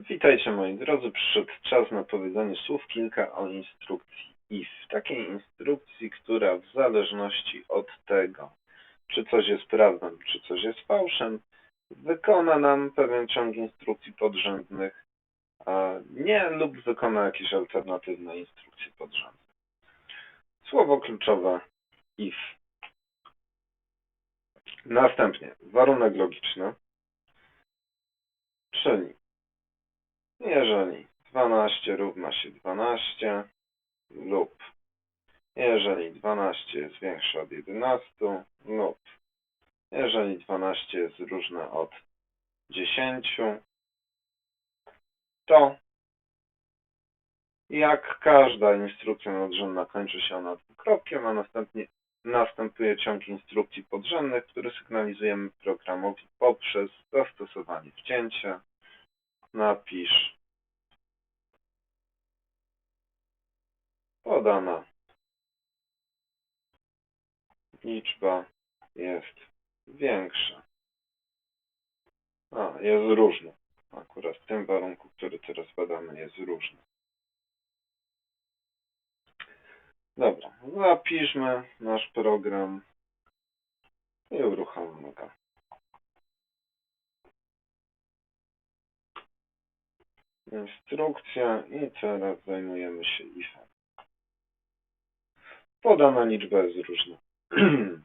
Witajcie moi drodzy, przyszedł czas na powiedzenie słów kilka o instrukcji IF. Takiej instrukcji, która w zależności od tego, czy coś jest prawdą, czy coś jest fałszem, wykona nam pewien ciąg instrukcji podrzędnych, nie lub wykona jakieś alternatywne instrukcje podrzędne. Słowo kluczowe IF. Następnie warunek logiczny, czyli jeżeli 12 równa się 12 lub jeżeli 12 jest większe od 11 lub jeżeli 12 jest różne od 10, to jak każda instrukcja nadrzędna kończy się ona dwukropkiem, a następnie następuje ciąg instrukcji podrzędnych, który sygnalizujemy programowi poprzez zastosowanie wcięcia. Napisz podana liczba jest większa. A, jest różna. Akurat w tym warunku, który teraz badamy, jest różny. Dobra, zapiszmy nasz program i uruchomimy go. Instrukcja i teraz zajmujemy się ifem. Podana liczba jest różna.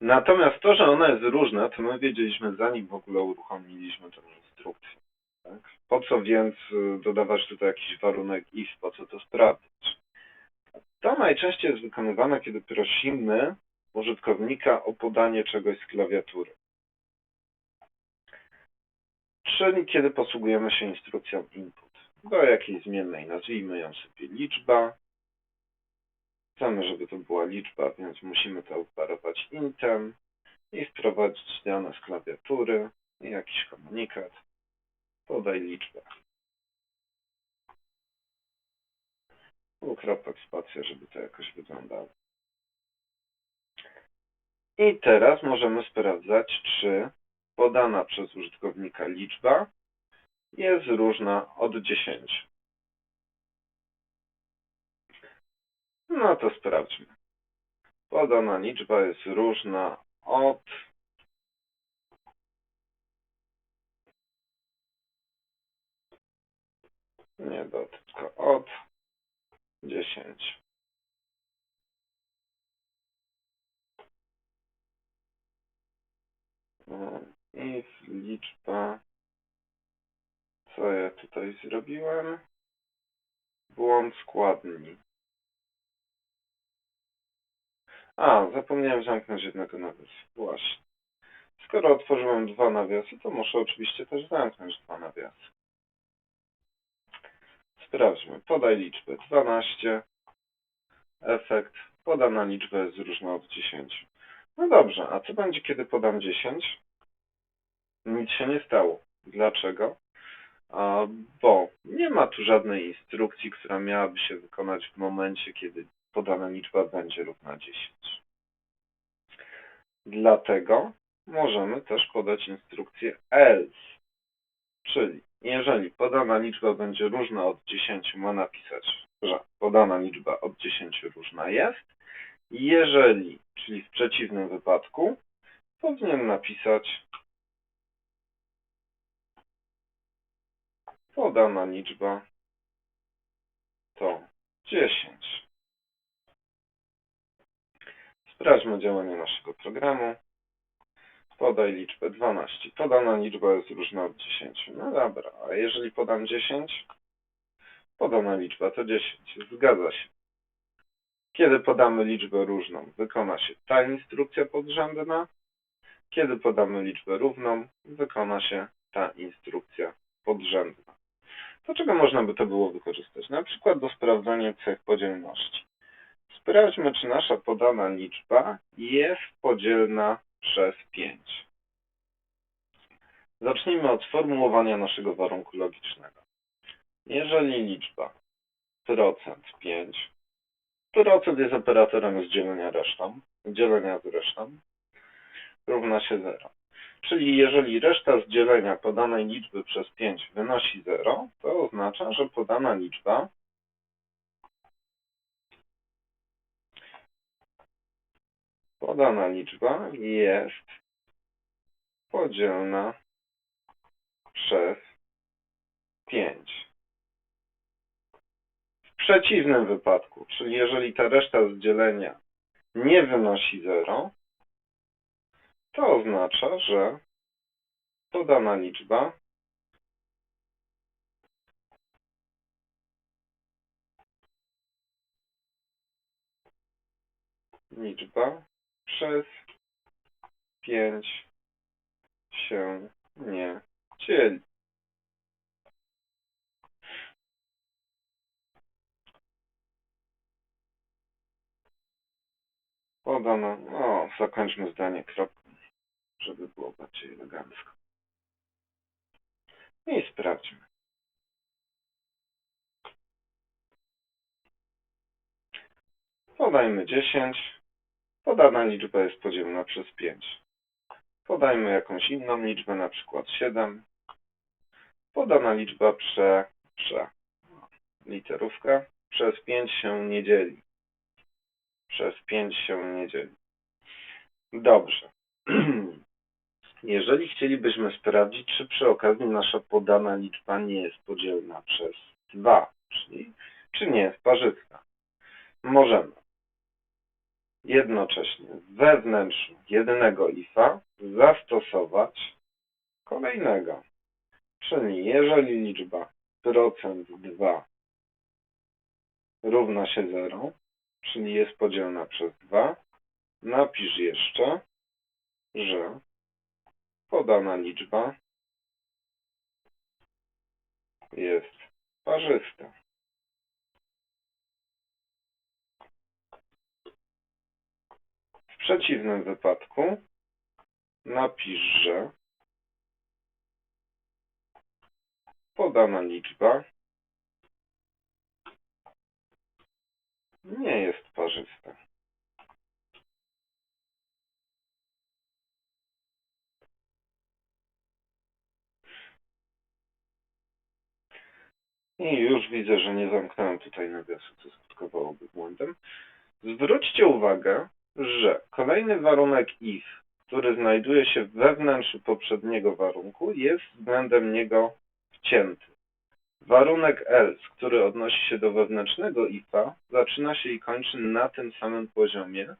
Natomiast to, że ona jest różna, to my wiedzieliśmy zanim w ogóle uruchomiliśmy tę instrukcję. Tak? Po co więc y, dodawać tutaj jakiś warunek if, po co to sprawdzić? To najczęściej jest wykonywane, kiedy prosimy użytkownika o podanie czegoś z klawiatury. Czyli kiedy posługujemy się instrukcją input. Do jakiejś zmiennej nazwijmy ją sobie liczba. Chcemy, żeby to była liczba, więc musimy to operować intem i wprowadzić dane z klawiatury i jakiś komunikat. Podaj liczbę. Dwukropek spacja, żeby to jakoś wyglądało. I teraz możemy sprawdzać, czy podana przez użytkownika liczba jest różna od 10. No to sprawdźmy. Podana liczba jest różna od nie do, tylko od 10. I liczba co ja tutaj zrobiłem? Błąd składni. A, zapomniałem zamknąć jednego nawiasu. Właśnie. Skoro otworzyłem dwa nawiasy, to muszę oczywiście też zamknąć dwa nawiasy. Sprawdźmy. Podaj liczbę 12. Efekt. Podana liczba jest różna od 10. No dobrze, a co będzie, kiedy podam 10? Nic się nie stało. Dlaczego? Bo nie ma tu żadnej instrukcji, która miałaby się wykonać w momencie, kiedy podana liczba będzie równa 10. Dlatego możemy też podać instrukcję else, czyli jeżeli podana liczba będzie różna od 10, ma napisać, że podana liczba od 10 różna jest. Jeżeli, czyli w przeciwnym wypadku, powinien napisać podana liczba to 10. Sprawdźmy działanie naszego programu. Podaj liczbę 12. Podana liczba jest różna od 10. No dobra, a jeżeli podam 10? Podana liczba to 10. Zgadza się. Kiedy podamy liczbę różną, wykona się ta instrukcja podrzędna. Kiedy podamy liczbę równą, wykona się ta instrukcja podrzędna. Do czego można by to było wykorzystać? Na przykład do sprawdzania cech podzielności. Sprawdźmy, czy nasza podana liczba jest podzielna przez 5. Zacznijmy od sformułowania naszego warunku logicznego. Jeżeli liczba procent 5, procent jest operatorem z dzielenia resztą, dzielenia z resztą, równa się 0. Czyli jeżeli reszta z dzielenia podanej liczby przez 5 wynosi 0, to oznacza, że podana liczba podana liczba jest podzielna przez 5. W przeciwnym wypadku, czyli jeżeli ta reszta z dzielenia nie wynosi 0, to oznacza, że podana liczba liczba przez 5 się nie dzieli. Podano, o, zakończmy zdanie kropką, żeby było bardziej elegancko. I sprawdźmy. Podajmy 10. Podana liczba jest podzielna przez 5. Podajmy jakąś inną liczbę, na przykład 7. Podana liczba prze, prze, literówka, przez 5 się nie dzieli. Przez 5 się nie dzieli. Dobrze. Jeżeli chcielibyśmy sprawdzić, czy przy okazji nasza podana liczba nie jest podzielna przez 2, czyli czy nie jest parzysta, możemy jednocześnie we wnętrzu jednego ifa zastosować kolejnego. Czyli jeżeli liczba procent 2 równa się 0, czyli jest podzielna przez 2, napisz jeszcze, że podana liczba jest parzysta. W przeciwnym wypadku napisz, że podana liczba nie jest parzysta. I już widzę, że nie zamknąłem tutaj nawiasu, co skutkowałoby błędem. Zwróćcie uwagę, że kolejny warunek if, który znajduje się we wnętrzu poprzedniego warunku, jest względem niego wcięty. Warunek else, który odnosi się do wewnętrznego ifa, zaczyna się i kończy na tym samym poziomie,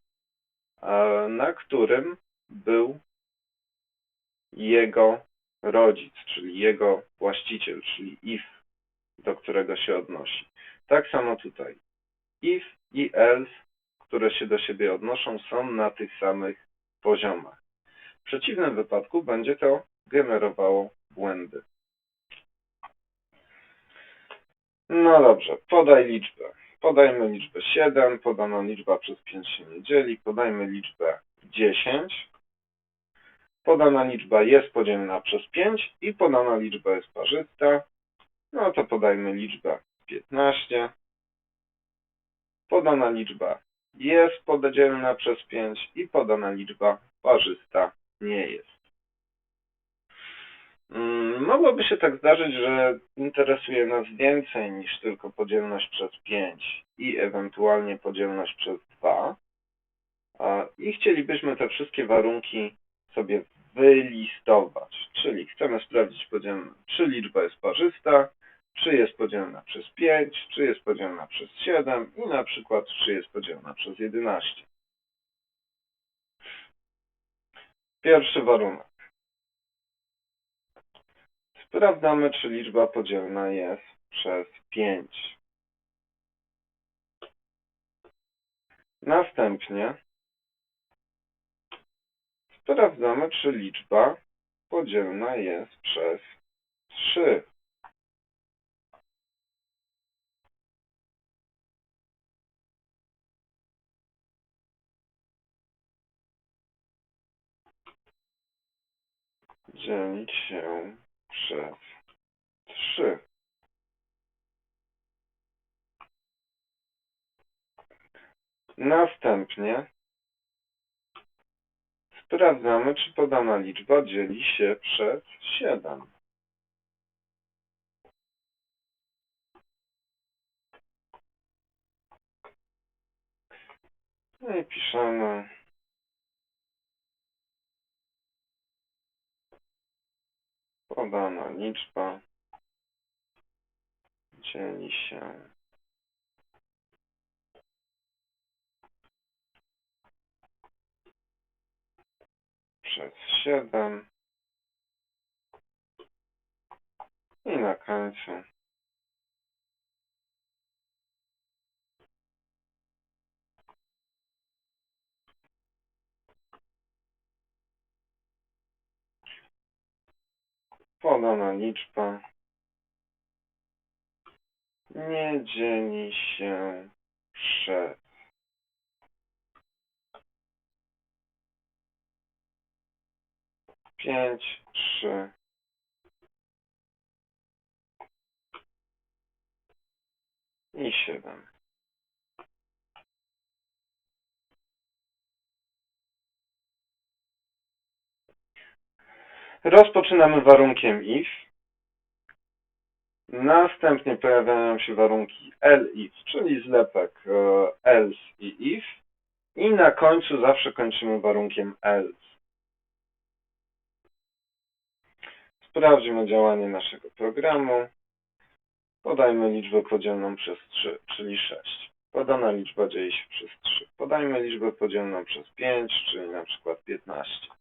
a, na którym był jego rodzic, czyli jego właściciel, czyli if, do którego się odnosi. Tak samo tutaj. If i else, które się do siebie odnoszą, są na tych samych poziomach. W przeciwnym wypadku będzie to generowało błędy. No dobrze, podaj liczbę. Podajmy liczbę 7, podana liczba przez 5 się nie dzieli, podajmy liczbę 10. Podana liczba jest podzielna przez 5 i podana liczba jest parzysta. No to podajmy liczbę 15. Podana liczba jest podzielna przez 5 i podana liczba parzysta nie jest. Mm, Mogłoby się tak zdarzyć, że interesuje nas więcej niż tylko podzielność przez 5 i ewentualnie podzielność przez 2. a- I chcielibyśmy te wszystkie warunki sobie wylistować. Czyli chcemy sprawdzić czy liczba jest parzysta, czy jest podzielna przez 5, czy jest podzielna przez 7 i na przykład czy jest podzielna przez 11. Pierwszy warunek. Sprawdzamy, czy liczba podzielna jest przez 5. Następnie sprawdzamy, czy liczba podzielna jest przez 3. Dzielić się przez 3. Następnie Sprawdzamy, czy podana liczba dzieli się przez 7. No i piszemy podana liczba. Dzieli się. Przez 7 i na końcu podana liczba nie dzieli się przez pięć, trzy i siedem. Rozpoczynamy warunkiem if. Następnie pojawiają się warunki elif, czyli zlepek e, else i if. I na końcu zawsze kończymy warunkiem else. Sprawdźmy działanie naszego programu. Podajmy liczbę podzielną przez 3, czyli 6. Podana liczba dzieli się przez 3. Podajmy liczbę podzielną przez 5, czyli na przykład 15.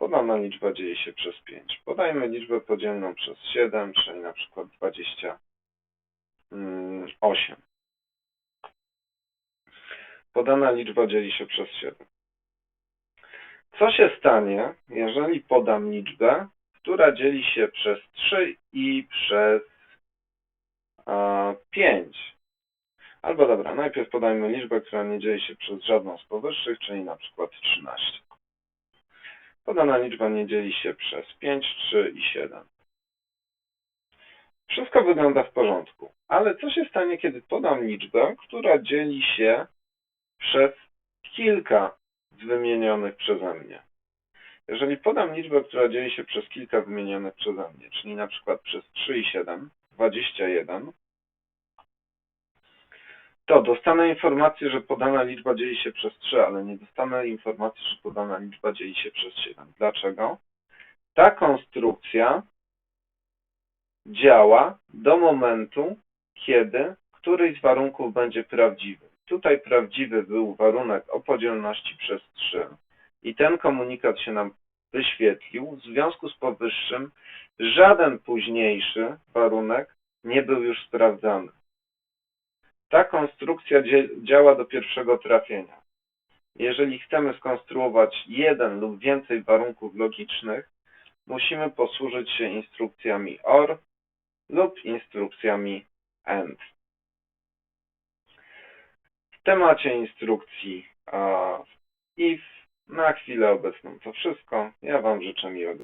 Podana liczba dzieli się przez 5. Podajmy liczbę podzielną przez 7, czyli na przykład 28. Podana liczba dzieli się przez 7. Co się stanie, jeżeli podam liczbę, która dzieli się przez 3 i przez a, 5? Albo dobra, najpierw podajmy liczbę, która nie dzieli się przez żadną z powyższych, czyli na przykład 13. Podana liczba nie dzieli się przez 5, 3 i 7. Wszystko wygląda w porządku, ale co się stanie, kiedy podam liczbę, która dzieli się przez kilka z wymienionych przeze mnie? Jeżeli podam liczbę, która dzieli się przez kilka wymienionych przeze mnie, czyli na przykład przez 3 i 7, 21, to dostanę informację, że podana liczba dzieli się przez 3, ale nie dostanę informacji, że podana liczba dzieli się przez 7. Dlaczego? Ta konstrukcja działa do momentu, kiedy któryś z warunków będzie prawdziwy. Tutaj prawdziwy był warunek o podzielności przez 3 i ten komunikat się nam wyświetlił. W związku z powyższym żaden późniejszy warunek nie był już sprawdzany. Ta konstrukcja działa do pierwszego trafienia. Jeżeli chcemy skonstruować jeden lub więcej warunków logicznych, musimy posłużyć się instrukcjami OR lub instrukcjami AND. W temacie instrukcji IF na chwilę obecną to wszystko. Ja Wam życzę miłego